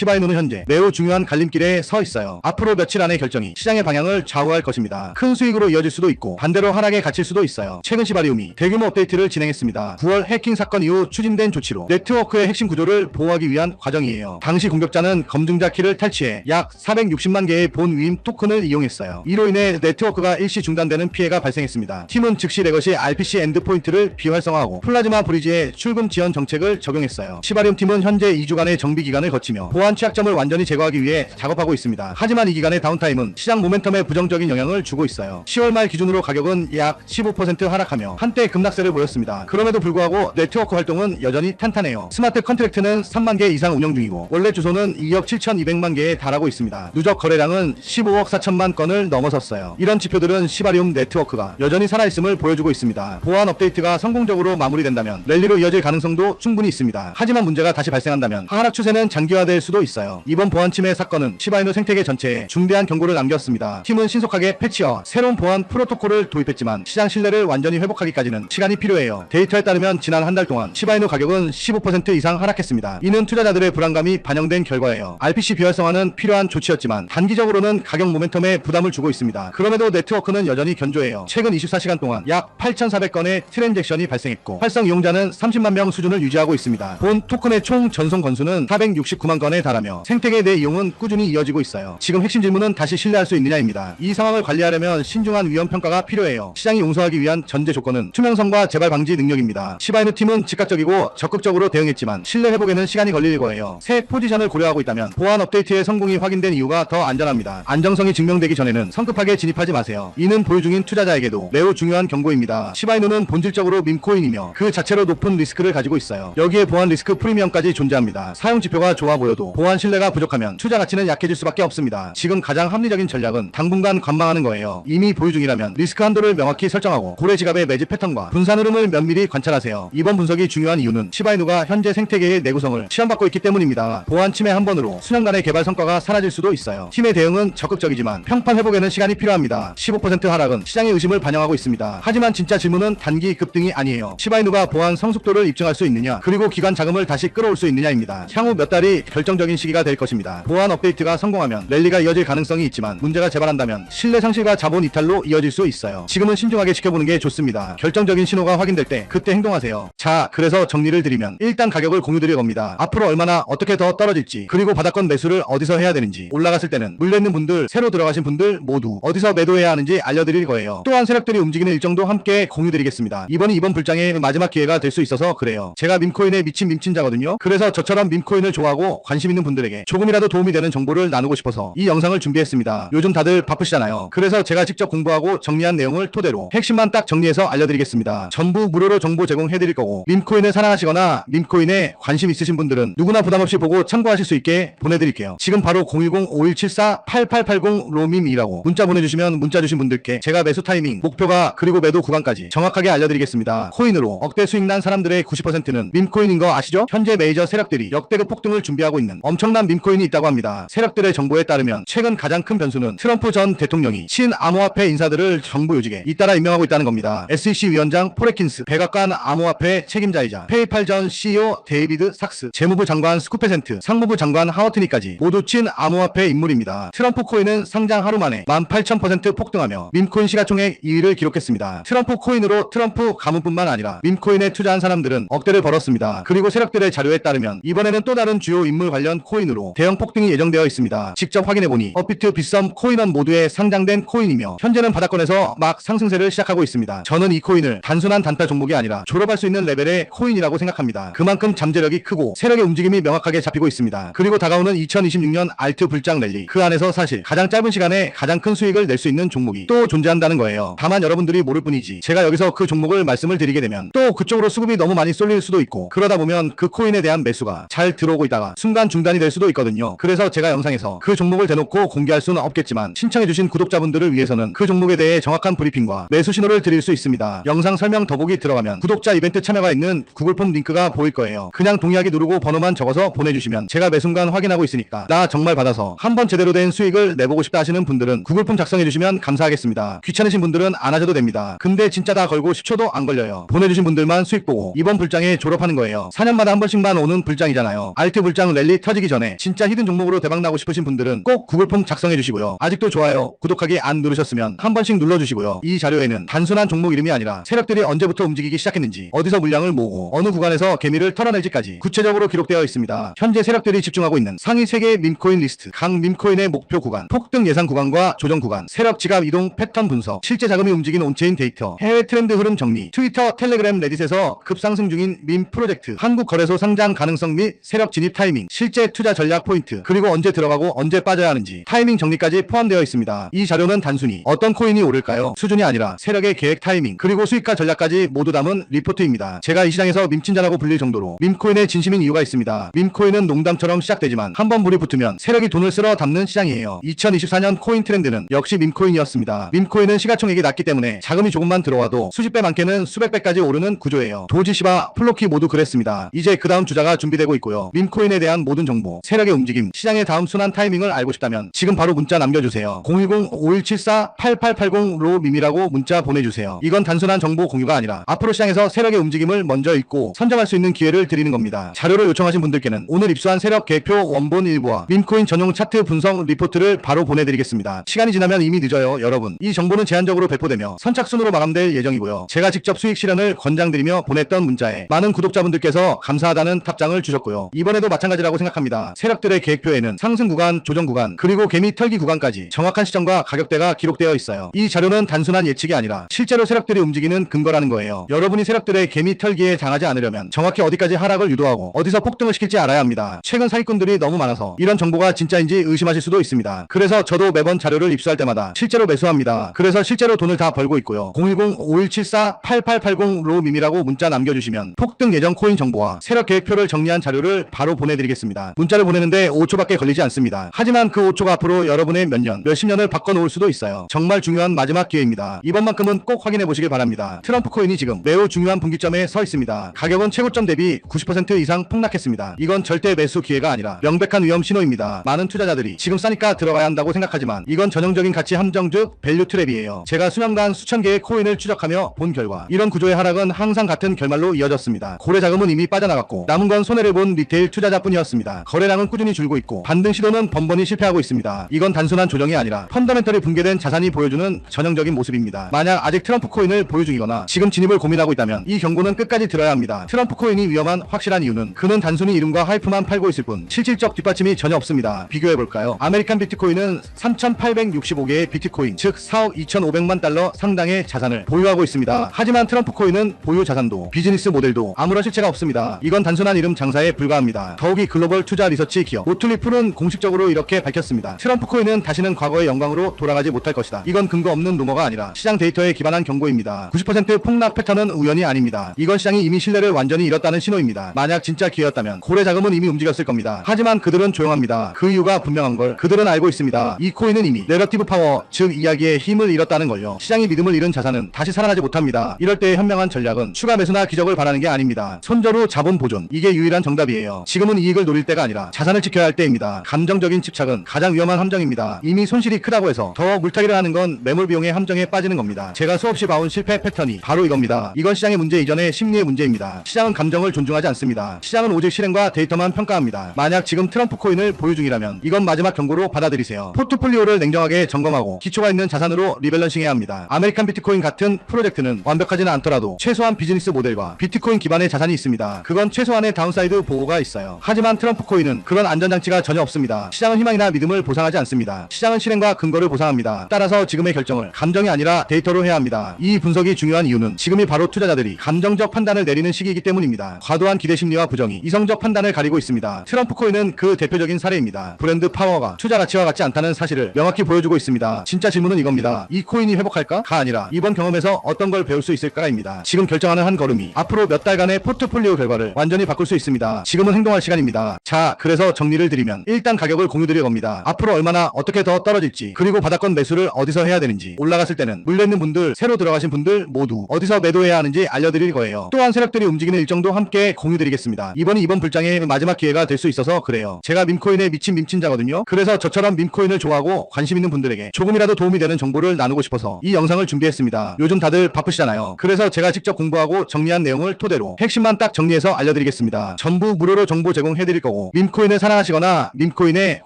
시바이노는 현재 매우 중요한 갈림길에 서 있어요. 앞으로 며칠 안의 결정이 시장의 방향을 좌우할 것입니다. 큰 수익으로 이어질 수도 있고 반대로 하락에 갇힐 수도 있어요. 최근 시바리움이 대규모 업데이트를 진행했습니다. 9월 해킹 사건 이후 추진된 조치로 네트워크의 핵심 구조를 보호하기 위한 과정이에요. 당시 공격자는 검증자 키를 탈취해 약 460만 개의 본 위임 토큰을 이용했어요. 이로 인해 네트워크가 일시 중단되는 피해가 발생했습니다. 팀은 즉시 레거시 RPC 엔드포인트를 비활성화하고 플라즈마 브리지에 출금 지원 정책을 적용했어요. 시바리움 팀은 현재 2주간의 정비 기간을 거치며 보안 취약점을 완전히 제거하기 위해 작업하고 있습니다. 하지만 이 기간의 다운타임은 시장 모멘텀에 부정적인 영향을 주고 있어요. 10월 말 기준으로 가격은 약 15% 하락하며 한때 급락세를 보였습니다. 그럼에도 불구하고 네트워크 활동은 여전히 탄탄해요. 스마트 컨트랙트는 3만 개 이상 운영 중이고 원래 주소는 2억 7,200만 개에 달하고 있습니다. 누적 거래량은 15억 4천만 건을 넘어섰어요. 이런 지표들은 시바리움 네트워크가 여전히 살아있음을 보여주고 있습니다. 보안 업데이트가 성공적으로 마무리된다면 랠리로 이어질 가능성도 충분히 있습니다. 하지만 문제가 다시 발생한다면 하락 추세는 장기화될 수도 있어요. 이번 보안 침해 사건은 시바이노 생태계 전체에 중대한 경고를 남겼습니다. 팀은 신속하게 패치와 새로운 보안 프로토콜을 도입했지만 시장 신뢰를 완전히 회복하기까지는 시간이 필요해요. 데이터에 따르면 지난 한 달 동안 시바이노 가격은 15% 이상 하락했습니다. 이는 투자자들의 불안감이 반영된 결과예요. RPC 비활성화는 필요한 조치였지만 단기적으로는 가격 모멘텀에 부담을 주고 있습니다. 그럼에도 네트워크는 여전히 견조해요. 최근 24시간 동안 약 8,400건의 트랜잭션이 발생했고 활성 이용자는 30만 명 수준을 유지하고 있습니다. 본 토큰의 총 전송 건수는 469만 건에 달하며 생태계 내 이용은 꾸준히 이어지고 있어요. 지금 핵심 질문은 다시 신뢰할 수 있느냐입니다. 이 상황을 관리하려면 신중한 위험 평가가 필요해요. 시장이 용서하기 위한 전제 조건은 투명성과 재발 방지 능력입니다. 시바이누 팀은 즉각적이고 적극적으로 대응했지만 신뢰 회복에는 시간이 걸릴 거예요. 새 포지션을 고려하고 있다면 보안 업데이트의 성공이 확인된 이유가 더 안전합니다. 안정성이 증명되기 전에는 성급하게 진입하지 마세요. 이는 보유 중인 투자자에게도 매우 중요한 경고입니다. 시바이누는 본질적으로 밈코인이며 그 자체로 높은 리스크를 가지고 있어요. 여기에 보안 리스크 프리미엄까지 존재합니다. 사용 지표가 좋아 보여도 보안 신뢰가 부족하면 투자 가치는 약해질 수밖에 없습니다. 지금 가장 합리적인 전략은 당분간 관망하는 거예요. 이미 보유 중이라면 리스크 한도를 명확히 설정하고 고래 지갑의 매집 패턴과 분산 흐름을 면밀히 관찰하세요. 이번 분석이 중요한 이유는 시바이누가 현재 생태계의 내구성을 시험받고 있기 때문입니다. 보안 침해 한 번으로 수년간의 개발 성과가 사라질 수도 있어요. 팀의 대응은 적극적이지만 평판 회복에는 시간이 필요합니다. 15% 하락은 시장의 의심을 반영하고 있습니다. 하지만 진짜 질문은 단기 급등이 아니에요. 시바이누가 보안 성숙도를 입증할 수 있느냐, 그리고 기관 자금을 다시 끌어올 수 있느냐입니다. 향후 몇 달이 결정적 인 시기가 될 것입니다. 보안 업데이트가 성공하면 랠리가 이어질 가능성이 있지만 문제가 재발한다면 신뢰 상실과 자본 이탈로 이어질 수 있어요. 지금은 신중하게 지켜보는 게 좋습니다. 결정적인 신호가 확인될 때 그때 행동하세요. 자, 그래서 정리를 드리면 일단 가격을 공유드릴 겁니다. 앞으로 얼마나 어떻게 더 떨어질지 그리고 바닥권 매수를 어디서 해야 되는지 올라갔을 때는 물려있는 분들 새로 들어가신 분들 모두 어디서 매도해야 하는지 알려드릴 거예요. 또한 세력들이 움직이는 일정도 함께 공유드리겠습니다. 이번이 이번 불장의 마지막 기회가 될 수 있어서 그래요. 제가 밈코인에 미친 밈친자거든요. 그래서 저처럼 밈코인을 좋아하고 관심 있는 분들에게 조금이라도 도움이 되는 정보를 나누고 싶어서 이 영상을 준비했습니다. 요즘 다들 바쁘시잖아요. 그래서 제가 직접 공부하고 정리한 내용을 토대로 핵심만 딱 정리해서 알려드리겠습니다. 전부 무료로 정보 제공해드릴 거고 밈코인을 사랑하시거나 밈코인에 관심 있으신 분들은 누구나 부담없이 보고 참고하실 수 있게 보내드릴게요. 지금 바로 010-5174-8880 로밈이라고 문자 보내주시면 문자 주신 분들께 제가 매수 타이밍, 목표가 그리고 매도 구간까지 정확하게 알려드리겠습니다. 코인으로 억대 수익 난 사람들의 90%는 밈코인인 거 아시죠? 현재 메이저 세력들이 역대급 폭등을 준비하고 있는 엄청난 밈코인이 있다고 합니다. 세력들의 정보에 따르면 최근 가장 큰 변수는 트럼프 전 대통령이 친암호화폐 인사들을 정부 요직에 잇따라 임명하고 있다는 겁니다. SEC 위원장 포레킨스, 백악관 암호화폐 책임자이자 페이팔 전 CEO 데이비드 삭스, 재무부 장관 스쿠페센트, 상무부 장관 하워트니까지 모두 친암호화폐 인물입니다. 트럼프 코인은 상장 하루 만에 18,000% 폭등하며 밈코인 시가총액 2위를 기록했습니다. 트럼프 코인으로 트럼프 가문뿐만 아니라 밈코인에 투자한 사람들은 억대를 벌었습니다. 그리고 세력들의 자료에 따르면 이번에는 또 다른 주요 인물 관련 코인으로 대형 폭등이 예정되어 있습니다. 직접 확인해보니 업비트, 빗썸, 코인원 모두에 상장된 코인이며 현재는 바닥권에서 막 상승세를 시작하고 있습니다. 저는 이 코인을 단순한 단타 종목이 아니라 졸업할 수 있는 레벨의 코인이라고 생각합니다. 그만큼 잠재력이 크고 세력의 움직임이 명확하게 잡히고 있습니다. 그리고 다가오는 2026년 알트 불장 랠리 그 안에서 사실 가장 짧은 시간에 가장 큰 수익을 낼 수 있는 종목이 또 존재한다는 거예요. 다만 여러분들이 모를 뿐이지 제가 여기서 그 종목을 말씀을 드리게 되면 또 그쪽으로 수급이 너무 많이 쏠릴 수도 있고 그러다 보면 그 코인에 대한 매수가 잘 들어오고 있다가 순간 중단이 될 수도 있거든요. 그래서 제가 영상에서 그 종목을 대놓고 공개할 수는 없겠지만 신청해주신 구독자분들을 위해서는 그 종목에 대해 정확한 브리핑과 매수 신호를 드릴 수 있습니다. 영상 설명 더보기 들어가면 구독자 이벤트 참여가 있는 구글 폼 링크가 보일 거예요. 그냥 동의하기 누르고 번호만 적어서 보내주시면 제가 매 순간 확인하고 있으니까 나 정말 받아서 한번 제대로 된 수익을 내보고 싶다 하시는 분들은 구글 폼 작성해주시면 감사하겠습니다. 귀찮으신 분들은 안 하셔도 됩니다. 근데 진짜 다 걸고 10초도 안 걸려요. 보내주신 분들만 수익 보고 이번 불장에 졸업하는 거예요. 4년마다 한 번씩만 오는 불장이잖아요. 알트 불장 랠리 터지기 전에 진짜 히든 종목으로 대박나고 싶으신 분들은 꼭 구글폼 작성해 주시고요. 아직도 좋아요, 구독하기 안 누르셨으면 한 번씩 눌러주시고요. 이 자료에는 단순한 종목 이름이 아니라 세력들이 언제부터 움직이기 시작했는지, 어디서 물량을 모으고 어느 구간에서 개미를 털어낼지까지 구체적으로 기록되어 있습니다. 현재 세력들이 집중하고 있는 상위 3개의 밈코인 리스트, 각 밈코인의 목표 구간, 폭등 예상 구간과 조정 구간, 세력 지갑 이동 패턴 분석, 실제 자금이 움직이는 온체인 데이터, 해외 트렌드 흐름 정리, 트위터, 텔레그램, 레딧에서 급상승 중인 밈 프로젝트, 한국 거래소 상장 가능성 및 세력 진입 타이밍, 실제 투자 전략 포인트, 그리고 언제 들어가고 언제 빠져야 하는지 타이밍 정리까지 포함되어 있습니다. 이 자료는 단순히 어떤 코인이 오를까요? 수준이 아니라 세력의 계획 타이밍, 그리고 수익과 전략까지 모두 담은 리포트입니다. 제가 이 시장에서 밈친자라고 불릴 정도로 밈코인의 진심인 이유가 있습니다. 밈코인은 농담처럼 시작되지만 한번 불이 붙으면 세력이 돈을 쓸어 담는 시장이에요. 2024년 코인 트렌드는 역시 밈코인이었습니다. 밈코인은 시가총액이 낮기 때문에 자금이 조금만 들어와도 수십 배 많게는 수백 배까지 오르는 구조예요. 도지시바, 플로키 모두 그랬습니다. 이제 그 다음 주자가 준비되고 있고요. 밈코인에 대한 모든 정보, 세력의 움직임, 시장의 다음 순환 타이밍을 알고 싶다면 지금 바로 문자 남겨주세요. 010-5174-8880로 밈이라고 문자 보내주세요. 이건 단순한 정보 공유가 아니라 앞으로 시장에서 세력의 움직임을 먼저 읽고 선점할 수 있는 기회를 드리는 겁니다. 자료를 요청하신 분들께는 오늘 입수한 세력 계표 원본 일부와 밈코인 전용 차트 분석 리포트를 바로 보내드리겠습니다. 시간이 지나면 이미 늦어요, 여러분. 이 정보는 제한적으로 배포되며 선착순으로 마감될 예정이고요. 제가 직접 수익 실현을 권장드리며 보냈던 문자에 많은 구독자분들께서 감사하다는 답장을 주셨고요. 이번에도 마찬가지라고 생각합니다. 세력들의 계획표에는 상승 구간, 조정 구간, 그리고 개미 털기 구간까지 정확한 시점과 가격대가 기록되어 있어요. 이 자료는 단순한 예측이 아니라 실제로 세력들이 움직이는 근거라는 거예요. 여러분이 세력들의 개미 털기에 당하지 않으려면 정확히 어디까지 하락을 유도하고 어디서 폭등을 시킬지 알아야 합니다. 최근 사기꾼들이 너무 많아서 이런 정보가 진짜인지 의심하실 수도 있습니다. 그래서 저도 매번 자료를 입수할 때마다 실제로 매수합니다. 그래서 실제로 돈을 다 벌고 있고요. 010-5174-8880로 밈이라고 문자 남겨주시면 폭등 예정 코인 정보와 세력 계획표를 정리한 자료를 바로 보내드리겠습니다. 문자를 보내는데 5초밖에 걸리지 않습니다. 하지만 그 5초가 앞으로 여러분의 몇 년, 몇십 년을 바꿔놓을 수도 있어요. 정말 중요한 마지막 기회입니다. 이번만큼은 꼭 확인해 보시길 바랍니다. 트럼프 코인이 지금 매우 중요한 분기점에 서 있습니다. 가격은 최고점 대비 90% 이상 폭락했습니다. 이건 절대 매수 기회가 아니라 명백한 위험 신호입니다. 많은 투자자들이 지금 싸니까 들어가야 한다고 생각하지만 이건 전형적인 가치 함정 즉 밸류 트랩이에요. 제가 수년간 수천 개의 코인을 추적하며 본 결과 이런 구조의 하락은 항상 같은 결말로 이어졌습니다. 고래 자금은 이미 빠져나갔고 남은 건 손해를 본 리테일 투자자뿐이었습니다. 거래량은 꾸준히 줄고 있고 반등 시도는 번번이 실패하고 있습니다. 이건 단순한 조정이 아니라 펀더멘털이 붕괴된 자산이 보여주는 전형적인 모습입니다. 만약 아직 트럼프 코인을 보유 중이거나 지금 진입을 고민하고 있다면 이 경고는 끝까지 들어야 합니다. 트럼프 코인이 위험한 확실한 이유는 그는 단순히 이름과 하이프만 팔고 있을 뿐 실질적 뒷받침이 전혀 없습니다. 비교해 볼까요? 아메리칸 비트코인은 3,865개의 비트코인 즉 4억 2,500만 달러 상당의 자산을 보유하고 있습니다. 하지만 트럼프 코인은 보유 자산도 비즈니스 모델도 아무런 실체가 없습니다. 이건 단순한 이름 장사에 불과합니다. 더욱이 글로벌 투자 리서치 기업 오툴리풀은 공식적으로 이렇게 밝혔습니다. 트럼프 코인은 다시는 과거의 영광으로 돌아가지 못할 것이다. 이건 근거 없는 루머가 아니라 시장 데이터에 기반한 경고입니다. 90% 폭락 패턴은 우연이 아닙니다. 이건 시장이 이미 신뢰를 완전히 잃었다는 신호입니다. 만약 진짜 기회였다면 고래 자금은 이미 움직였을 겁니다. 하지만 그들은 조용합니다. 그 이유가 분명한 걸 그들은 알고 있습니다. 이 코인은 이미 내러티브 파워 즉 이야기의 힘을 잃었다는 걸요. 시장이 믿음을 잃은 자산은 다시 살아나지 못합니다. 이럴 때의 현명한 전략은 추가 매수나 기적을 바라는 게 아닙니다. 손저로 자본 보존 이게 유일한 정답이에요. 지금은 이익을 노릴 때가 아니라 자산을 지켜야 할 때입니다. 감정적인 집착은 가장 위험한 함정입니다. 이미 손실이 크다고 해서 더 물타기를 하는 건 매몰 비용의 함정에 빠지는 겁니다. 제가 수없이 봐온 실패 패턴이 바로 이겁니다. 이건 시장의 문제 이전의 심리의 문제입니다. 시장은 감정을 존중하지 않습니다. 시장은 오직 실행과 데이터만 평가합니다. 만약 지금 트럼프 코인을 보유 중이라면 이건 마지막 경고로 받아들이세요. 포트폴리오를 냉정하게 점검하고 기초가 있는 자산으로 리밸런싱해야 합니다. 아메리칸 비트코인 같은 프로젝트는 완벽하지는 않더라도 최소한 비즈니스 모델과 비트코인 기반의 자산이 있습니다. 그건 최소한의 다운사이드 보호가 있어요. 하지만 트럼프 코인은 그런 안전장치가 전혀 없습니다. 시장은 희망이나 믿음을 보상하지 않습니다. 시장은 실행과 근거를 보상합니다. 따라서 지금의 결정을 감정이 아니라 데이터로 해야 합니다. 이 분석이 중요한 이유는 지금이 바로 투자자들이 감정적 판단을 내리는 시기이기 때문입니다. 과도한 기대 심리와 부정이 이성적 판단을 가리고 있습니다. 트럼프 코인은 그 대표적인 사례입니다. 브랜드 파워가 투자 가치와 같지 않다는 사실을 명확히 보여주고 있습니다. 진짜 질문은 이겁니다. 이 코인이 회복할까? 가 아니라 이번 경험에서 어떤 걸 배울 수 있을까입니다. 지금 결정하는 한 걸음이 앞으로 몇 달간의 포트폴리오 결과를 완전히 바꿀 수 있습니다. 지금은 행동할 시간입니다. 자, 그래서 정리를 드리면 일단 가격을 공유드릴 겁니다. 앞으로 얼마나 어떻게 더 떨어질지 그리고 바닥권 매수를 어디서 해야 되는지 올라갔을 때는 물려있는 분들 새로 들어가신 분들 모두 어디서 매도해야 하는지 알려드릴 거예요. 또한 세력들이 움직이는 일정도 함께 공유드리겠습니다. 이번이 이번 불장의 마지막 기회가 될 수 있어서 그래요. 제가 밈코인에 미친 밈친자거든요. 그래서 저처럼 밈코인을 좋아하고 관심 있는 분들에게 조금이라도 도움이 되는 정보를 나누고 싶어서 이 영상을 준비했습니다. 요즘 다들 바쁘시잖아요. 그래서 제가 직접 공부하고 정리한 내용을 토대로 핵심만 딱 정리해서 알려드리겠습니다. 전부 무료로 정보 제공해드릴 거고 거고 밈코인을 사랑하시거나 밈코인에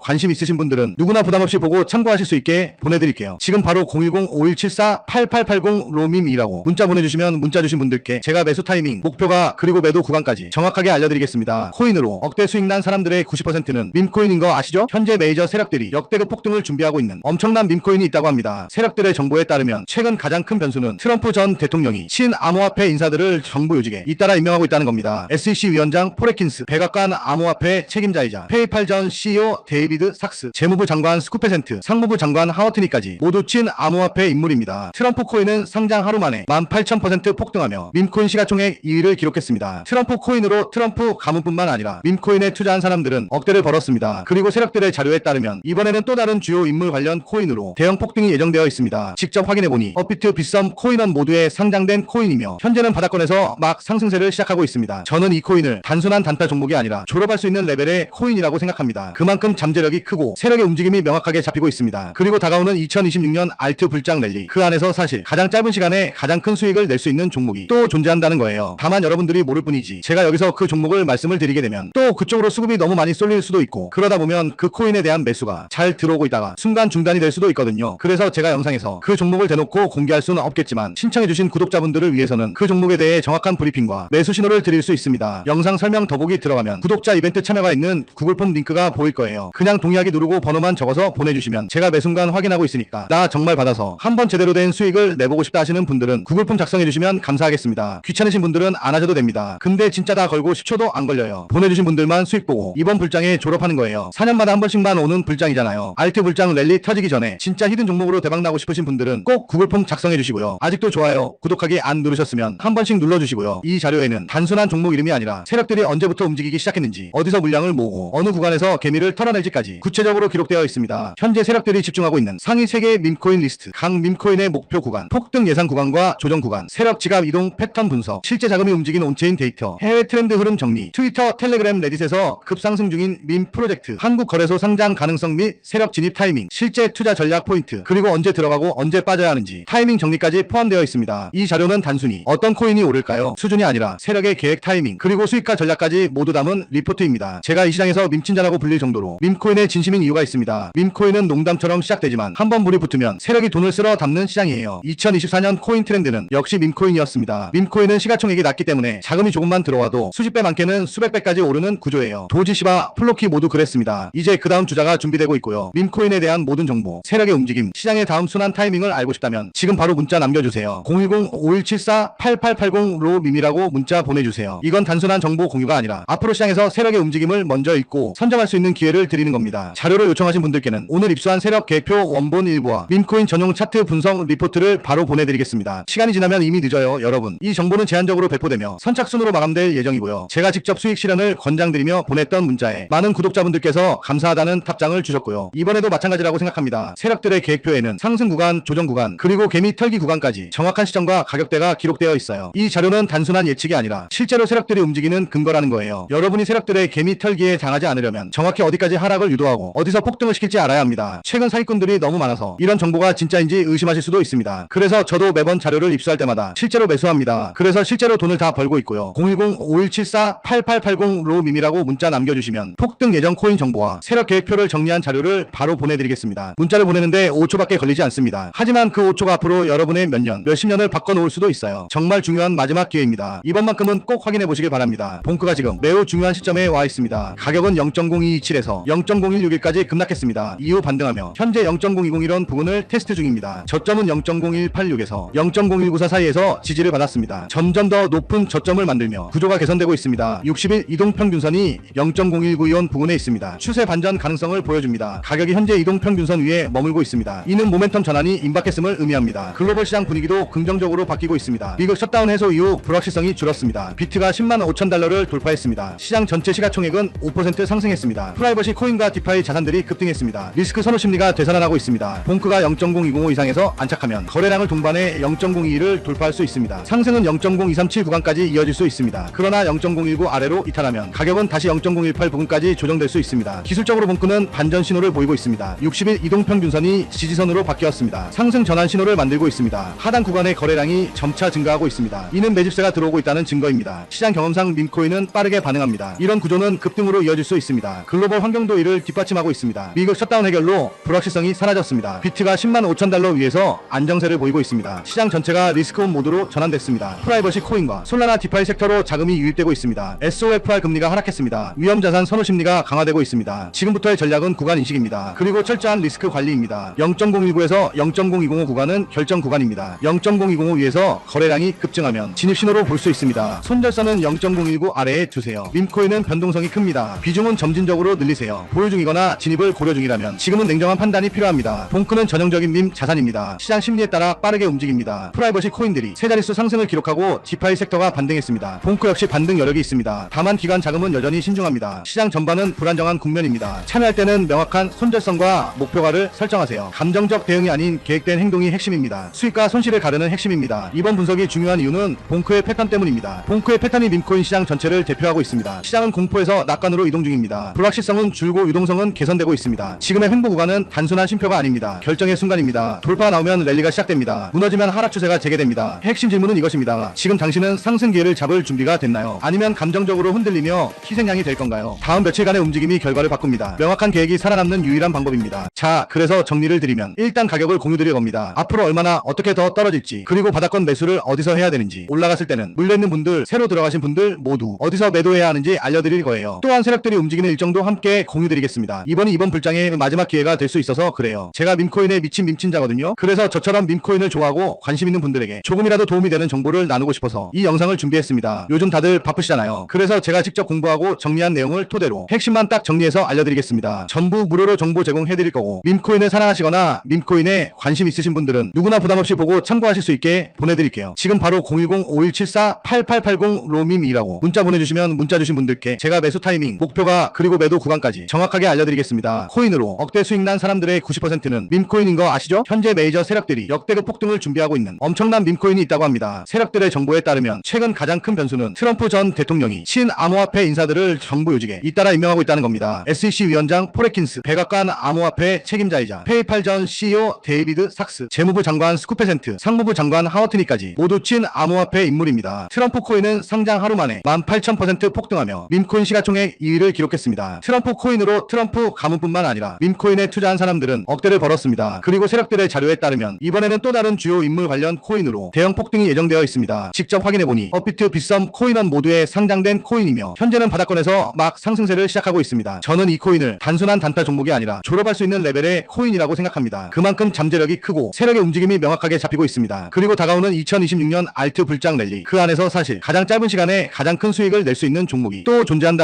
관심 있으신 분들은 누구나 부담 없이 보고 참고하실 수 있게 보내드릴게요. 지금 바로 010-5174-8880 로밈이라고 문자 보내주시면 문자 주신 분들께 제가 매수 타이밍, 목표가 그리고 매도 구간까지 정확하게 알려드리겠습니다. 코인으로 억대 수익 난 사람들의 90%는 밈코인인 거 아시죠? 현재 메이저 세력들이 역대급 폭등을 준비하고 있는 엄청난 밈코인이 있다고 합니다. 세력들의 정보에 따르면 최근 가장 큰 변수는 트럼프 전 대통령이 친암호화폐 인사들을 정부 요직에 잇따라 임명하고 있다는 겁니다. SEC 위원장 포레킨스, 백악관 암호화폐 책임자이자 페이팔 전 CEO 데이비드 삭스, 재무부 장관 스쿠페센트, 상무부 장관 하워트니까지 모두 친 암호화폐 인물입니다. 트럼프 코인은 상장 하루 만에 18,000% 폭등하며 밈코인 시가총액 2위를 기록했습니다. 트럼프 코인으로 트럼프 가문뿐만 아니라 밈코인에 투자한 사람들은 억대를 벌었습니다. 그리고 세력들의 자료에 따르면 이번에는 또 다른 주요 인물 관련 코인으로 대형 폭등이 예정되어 있습니다. 직접 확인해보니 업비트, 빗썸, 코인원 모두에 상장된 코인이며 현재는 바닥권에서 막 상승세를 시작하고 있습니다. 저는 이 코인을 단순한 단타 종목이 아니라 졸업할 수 있는 레벨의 코인이라고 생각합니다. 그만큼 잠재력이 크고 세력의 움직임이 명확하게 잡히고 있습니다. 그리고 다가오는 2026년 알트 불장 랠리 그 안에서 사실 가장 짧은 시간에 가장 큰 수익을 낼 수 있는 종목이 또 존재한다는 거예요. 다만 여러분들이 모를 뿐이지 제가 여기서 그 종목을 말씀을 드리게 되면 또 그쪽으로 수급이 너무 많이 쏠릴 수도 있고 그러다 보면 그 코인에 대한 매수가 잘 들어오고 있다가 순간 중단이 될 수도 있거든요. 그래서 제가 영상에서 그 종목을 대놓고 공개할 수는 없겠지만 신청해주신 구독자분들을 위해서는 그 종목에 대해 정확한 브리핑과 매수 신호를 드릴 수 있습니다. 영상 설명 더보기 들어가면 구독자 이벤트 참여 가 있는 구글 폼 링크가 보일 거예요. 그냥 동의하기 누르고 번호만 적어서 보내주시면 제가 매 순간 확인하고 있으니까 나 정말 받아서 한번 제대로 된 수익을 내보고 싶다 하시는 분들은 구글 폼 작성해주시면 감사하겠습니다. 귀찮으신 분들은 안 하셔도 됩니다. 근데 진짜 다 걸고 10초도 안 걸려요. 보내주신 분들만 수익 보고 이번 불장에 졸업하는 거예요. 4년마다 한 번씩만 오는 불장이잖아요. 알트 불장 랠리 터지기 전에 진짜 히든 종목으로 대박 나고 싶으신 분들은 꼭 구글 폼 작성해 주시고요. 아직도 좋아요, 구독하기 안 누르셨으면 한 번씩 눌러주시고요. 이 자료에는 단순한 종목 이름이 아니라 세력들이 언제부터 움직이기 시작했는지, 어디서 물량을 모으고 어느 구간에서 개미를 털어낼지까지 구체적으로 기록되어 있습니다. 현재 세력들이 집중하고 있는 상위 3개의 밈코인 리스트, 각 밈코인의 목표 구간, 폭등 예상 구간과 조정 구간, 세력 지갑 이동 패턴 분석, 실제 자금이 움직인 온체인 데이터, 해외 트렌드 흐름 정리, 트위터, 텔레그램, 레딧에서 급상승 중인 밈 프로젝트, 한국 거래소 상장 가능성 및 세력 진입 타이밍, 실제 투자 전략 포인트, 그리고 언제 들어가고 언제 빠져야 하는지 타이밍 정리까지 포함되어 있습니다. 이 자료는 단순히 어떤 코인이 오를까요? 수준이 아니라 세력의 계획 타이밍, 그리고 수익과 전략까지 모두 담은 리포트입니다. 제가 이 시장에서 밈친자라고 불릴 정도로 밈코인의 진심인 이유가 있습니다. 밈코인은 농담처럼 시작되지만 한 번 물이 붙으면 세력이 돈을 쓸어 담는 시장이에요. 2024년 코인 트렌드는 역시 밈코인이었습니다. 밈코인은 시가총액이 낮기 때문에 자금이 조금만 들어와도 수십 배 많게는 수백 배까지 오르는 구조예요. 도지시바, 플로키 모두 그랬습니다. 이제 그 다음 주자가 준비되고 있고요. 밈코인에 대한 모든 정보, 세력의 움직임, 시장의 다음 순환 타이밍을 알고 싶다면 지금 바로 문자 남겨주세요. 010-5174-8880로 밈이라고 문자 보내주세요. 이건 단순한 정보 공유가 아니라 앞으로 시장에서 세력의 움직임 을 먼저 읽고 선점할 수 있는 기회를 드리는 겁니다. 자료를 요청하신 분들께는 오늘 입수한 세력 계획표 원본 일부와 밈코인 전용 차트 분석 리포트를 바로 보내드리겠습니다. 시간이 지나면 이미 늦어요, 여러분. 이 정보는 제한적으로 배포되며 선착순으로 마감될 예정이고요. 제가 직접 수익 실현을 권장드리며 보냈던 문자에 많은 구독자분들께서 감사하다는 답장을 주셨고요. 이번에도 마찬가지라고 생각합니다. 세력들의 계획표에는 상승 구간, 조정 구간, 그리고 개미 털기 구간까지 정확한 시점과 가격대가 기록되어 있어요. 이 자료는 단순한 예측이 아니라 실제로 세력들이 움직이는 근거라는 거예요. 여러분이 세력들의 개미 털기에 당하지 않으려면 정확히 어디까지 하락을 유도하고 어디서 폭등을 시킬지 알아야 합니다. 최근 사기꾼들이 너무 많아서 이런 정보가 진짜인지 의심하실 수도 있습니다. 그래서 저도 매번 자료를 입수할 때마다 실제로 매수합니다. 그래서 실제로 돈을 다 벌고 있고요. 010-5174-8880로 밈이라고 문자 남겨주시면 폭등 예정 코인 정보와 세력 계획표를 정리한 자료를 바로 보내드리겠습니다. 문자를 보내는데 5초밖에 걸리지 않습니다. 하지만 그 5초가 앞으로 여러분의 몇 년, 몇십 년을 바꿔놓을 수도 있어요. 정말 중요한 마지막 기회입니다. 이번만큼은 꼭 확인해 보시길 바랍니다. 본크가 지금 매우 중요한 시점에 와 있습니다. 가격은 0.0227에서 0.0161까지 급락했습니다. 이후 반등하며 현재 0.0201원 부근을 테스트 중입니다. 저점은 0.0186에서 0.0194 사이에서 지지를 받았습니다. 점점 더 높은 저점을 만들며 구조가 개선되고 있습니다. 60일 이동평균선이 0.0192원 부근에 있습니다. 추세 반전 가능성을 보여줍니다. 가격이 현재 이동평균선 위에 머물고 있습니다. 이는 모멘텀 전환이 임박했음을 의미합니다. 글로벌 시장 분위기도 긍정적으로 바뀌고 있습니다. 미국 셧다운 해소 이후 불확실성이 줄었습니다. 비트가 10만 5천 달러를 돌파했습니다. 시장 전체 시가총 액은 5% 상승했습니다. 프라이버시 코인과 디파이 자산들이 급등했습니다. 리스크 선호 심리가 되살아나고 있습니다. 봉크가 0.0205 이상에서 안착하면 거래량을 동반해 0.021을 돌파할 수 있습니다. 상승은 0.0237 구간까지 이어질 수 있습니다. 그러나 0.019 아래로 이탈하면 가격은 다시 0.018 부근까지 조정될 수 있습니다. 기술적으로 봉크는 반전 신호를 보이고 있습니다. 60일 이동평균선이 지지선으로 바뀌었습니다. 상승 전환 신호를 만들고 있습니다. 하단 구간의 거래량이 점차 증가하고 있습니다. 이는 매집세가 들어오고 있다는 증거입니다. 시장 경험상 민코인은 빠르게 반응합니다. 이런 구조는 시장은 급등으로 이어질 수 있습니다. 글로벌 환경도 이를 뒷받침하고 있습니다. 미국 셧다운 해결로 불확실성이 사라졌습니다. 비트가 10만 5천 달러 위에서 안정세를 보이고 있습니다. 시장 전체가 리스크온 모드로 전환됐습니다. 프라이버시 코인과 솔라나 디파이 섹터로 자금이 유입되고 있습니다. SOFR 금리가 하락했습니다. 위험 자산 선호 심리가 강화되고 있습니다. 지금부터의 전략은 구간 인식입니다. 그리고 철저한 리스크 관리입니다. 0.019에서 0.0205 구간은 결정 구간입니다. 0.0205 위에서 거래량이 급증하면 진입 신호로 볼 수 있습니다. 손절선은 0.019 아래에 두세요. 밈코인은 변동성이 큽니다. 비중은 점진적으로 늘리세요. 보유 중이거나 진입을 고려 중이라면 지금은 냉정한 판단이 필요합니다. 봉크는 전형적인 밈 자산입니다. 시장 심리에 따라 빠르게 움직입니다. 프라이버시 코인들이 세 자릿수 상승을 기록하고 디파이 섹터가 반등했습니다. 봉크 역시 반등 여력이 있습니다. 다만 기관 자금은 여전히 신중합니다. 시장 전반은 불안정한 국면입니다. 참여할 때는 명확한 손절선과 목표가를 설정하세요. 감정적 대응이 아닌 계획된 행동이 핵심입니다. 수익과 손실을 가르는 핵심입니다. 이번 분석이 중요한 이유는 봉크의 패턴 때문입니다. 봉크의 패턴이 밈코인 시장 전체를 대표하고 있습니다. 시장은 공포에서 낙관으로 이동 중입니다. 불확실성은 줄고 유동성은 개선되고 있습니다. 지금의 횡보 구간은 단순한 쉼표가 아닙니다. 결정의 순간입니다. 돌파가 나오면 랠리가 시작됩니다. 무너지면 하락 추세가 재개됩니다. 핵심 질문은 이것입니다. 지금 당신은 상승 기회를 잡을 준비가 됐나요? 아니면 감정적으로 흔들리며 희생양이 될 건가요? 다음 며칠간의 움직임이 결과를 바꿉니다. 명확한 계획이 살아남는 유일한 방법입니다. 자, 그래서 정리를 드리면 일단 가격을 공유드릴 겁니다. 앞으로 얼마나 어떻게 더 떨어질지 그리고 바닥권 매수를 어디서 해야 되는지 올라갔을 때는 물려있는 분들 새로 들어가신 분들 모두 어디서 매도해야 하는지 알려드릴 거예요. 또한 세력들이 움직이는 일정도 함께 공유드리겠습니다. 이번이 이번 불장의 마지막 기회가 될 수 있어서 그래요. 제가 밈코인에 미친 밈친자거든요. 그래서 저처럼 밈코인을 좋아하고 관심 있는 분들에게 조금이라도 도움이 되는 정보를 나누고 싶어서 이 영상을 준비했습니다. 요즘 다들 바쁘시잖아요. 그래서 제가 직접 공부하고 정리한 내용을 토대로 핵심만 딱 정리해서 알려드리겠습니다. 전부 무료로 정보 제공해드릴 거고 밈코인을 사랑하시거나 밈코인에 관심 있으신 분들은 누구나 부담없이 보고 참고하실 수 있게 보내드릴게요. 지금 바로 010-5174-8880 로밈이라고 문자 보내주시면 문자 주신 분들께 제가 매수 타이밍, 목표가 그리고 매도 구간까지 정확하게 알려드리겠습니다. 코인으로 억대 수익 난 사람들의 90%는 밈코인인 거 아시죠? 현재 메이저 세력들이 역대급 폭등을 준비하고 있는 엄청난 밈코인이 있다고 합니다. 세력들의 정보에 따르면 최근 가장 큰 변수는 트럼프 전 대통령이 신암호화폐 인사들을 정부 요직에 잇따라 임명하고 있다는 겁니다. SEC 위원장 포레킨스, 백악관 암호화폐 책임자이자 페이팔 전 CEO 데이비드 삭스, 재무부 장관 스쿠페센트, 상무부 장관 하워트니까지 모두 친 암호화폐 인물입니다. 트럼프 코인은 상장 하루 만에 18,000% 폭등하며 밈코인 시 가총액 2위를 기록했습니다. 트럼프 코인으로 트럼프 가문뿐만 아니라 밈코인에 투자한 사람들은 억대를 벌었습니다. 그리고 세력들의 자료에 따르면 이번에는 또 다른 주요 인물 관련 코인으로 대형 폭등이 예정되어 있습니다. 직접 확인해보니 업비트, 빗썸, 코인원 모두에 상장된 코인이며 현재는 바닥권에서 막 상승세를 시작하고 있습니다. 저는 이 코인을 단순한 단타 종목이 아니라 졸업할 수 있는 레벨의 코인이라고 생각합니다. 그만큼 잠재력이 크고 세력의 움직임이 명확하게 잡히고 있습니다. 그리고 다가오는 2026년 알트 불장 랠리 그 안에서 사실 가장 짧은 시간에 가장 큰 수익을 낼 수 있는 종목이 또 존재한다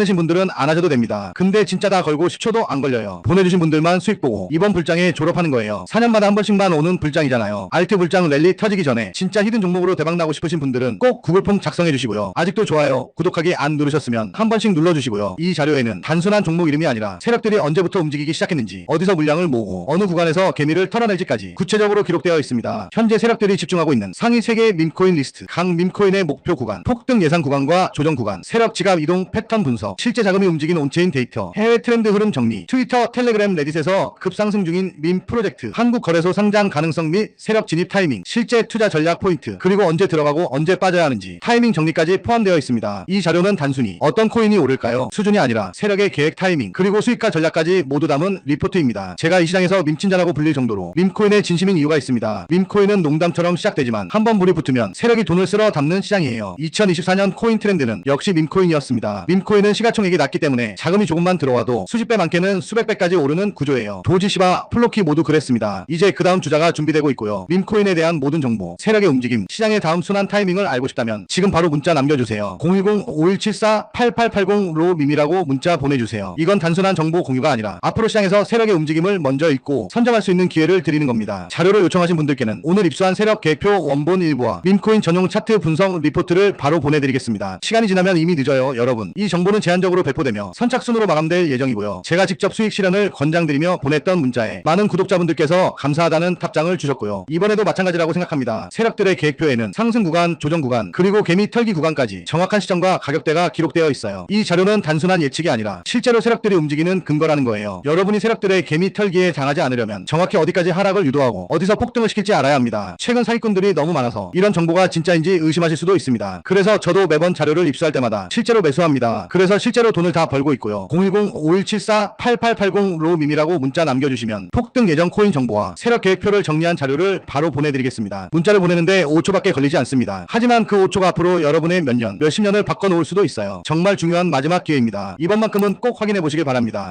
으신 분들은 안 하셔도 됩니다. 근데 진짜 다 걸고 10초도 안 걸려요. 보내주신 분들만 수익 보고 이번 불장에 졸업하는 거예요. 4년마다 한 번씩만 오는 불장이잖아요. 알트 불장 랠리 터지기 전에 진짜 히든 종목으로 대박나고 싶으신 분들은 꼭 구글 폼 작성해 주시고요. 아직도 좋아요, 구독하기 안 누르셨으면 한 번씩 눌러주시고요. 이 자료에는 단순한 종목 이름이 아니라 세력들이 언제부터 움직이기 시작했는지 어디서 물량을 모으고 어느 구간에서 개미를 털어낼지까지 구체적으로 기록되어 있습니다. 현재 세력들이 집중하고 있는 상위 3개의 밈코인 리스트, 각 밈코인의 목표 구간, 폭등 예상 구간과 조정 구간, 세력 지갑 이동 패턴 분석, 실제 자금이 움직이는 온체인 데이터, 해외 트렌드 흐름 정리, 트위터, 텔레그램, 레딧에서 급상승 중인 밈 프로젝트, 한국 거래소 상장 가능성 및 세력 진입 타이밍, 실제 투자 전략 포인트, 그리고 언제 들어가고 언제 빠져야 하는지 타이밍 정리까지 포함되어 있습니다. 이 자료는 단순히 어떤 코인이 오를까요? 수준이 아니라 세력의 계획 타이밍, 그리고 수익과 전략까지 모두 담은 리포트입니다. 제가 이 시장에서 밈친자라고 불릴 정도로 밈코인의 진심인 이유가 있습니다. 밈코인은 농담처럼 시작되지만 한번 불이 붙으면 세력이 돈을 쓸어 담는 시장이에요. 2024년 코인 트렌드는 역시 밈코인이었습니다. 밈코인은 시가총액이 낮기 때문에 자금이 조금만 들어와도 수십 배 많게는 수백 배까지 오르는 구조예요. 도지시바, 플로키 모두 그랬습니다. 이제 그 다음 주자가 준비되고 있고요. 밈코인에 대한 모든 정보, 세력의 움직임, 시장의 다음 순환 타이밍을 알고 싶다면 지금 바로 문자 남겨주세요. 010-5174-8880로 밈이라고 문자 보내주세요. 이건 단순한 정보 공유가 아니라 앞으로 시장에서 세력의 움직임을 먼저 읽고 선점할 수 있는 기회를 드리는 겁니다. 자료를 요청하신 분들께는 오늘 입수한 세력 계획표 원본 일부와 밈코인 전용 차트 분석 리포트를 바로 보내드리겠습니다. 시간이 지나면 이미 늦어요, 여러분. 이 정보는 제한적으로 배포되며 선착순으로 마감될 예정이고요. 제가 직접 수익 실현을 권장드리며 보냈던 문자에 많은 구독자분들께서 감사하다는 답장을 주셨고요. 이번에도 마찬가지라고 생각합니다. 세력들의 계획표에는 상승 구간, 조정 구간, 그리고 개미 털기 구간까지 정확한 시점과 가격대가 기록되어 있어요. 이 자료는 단순한 예측이 아니라 실제로 세력들이 움직이는 근거라는 거예요. 여러분이 세력들의 개미 털기에 당하지 않으려면 정확히 어디까지 하락을 유도하고 어디서 폭등을 시킬지 알아야 합니다. 최근 사기꾼들이 너무 많아서 이런 정보가 진짜인지 의심하실 수도 있습니다. 그래서 저도 매번 자료를 입수할 때마다 실제로 매수합니다. 그래서 실제로 돈을 다 벌고 있고요. 010-5174-8880로 미미라고 문자 남겨주시면 폭등 예정 코인 정보와 세력 계획표를 정리한 자료를 바로 보내드리겠습니다. 문자를 보내는데 5초밖에 걸리지 않습니다. 하지만 그 5초가 앞으로 여러분의 몇 년, 몇십 년을 바꿔놓을 수도 있어요. 정말 중요한 마지막 기회입니다. 이번만큼은 꼭 확인해 보시길 바랍니다.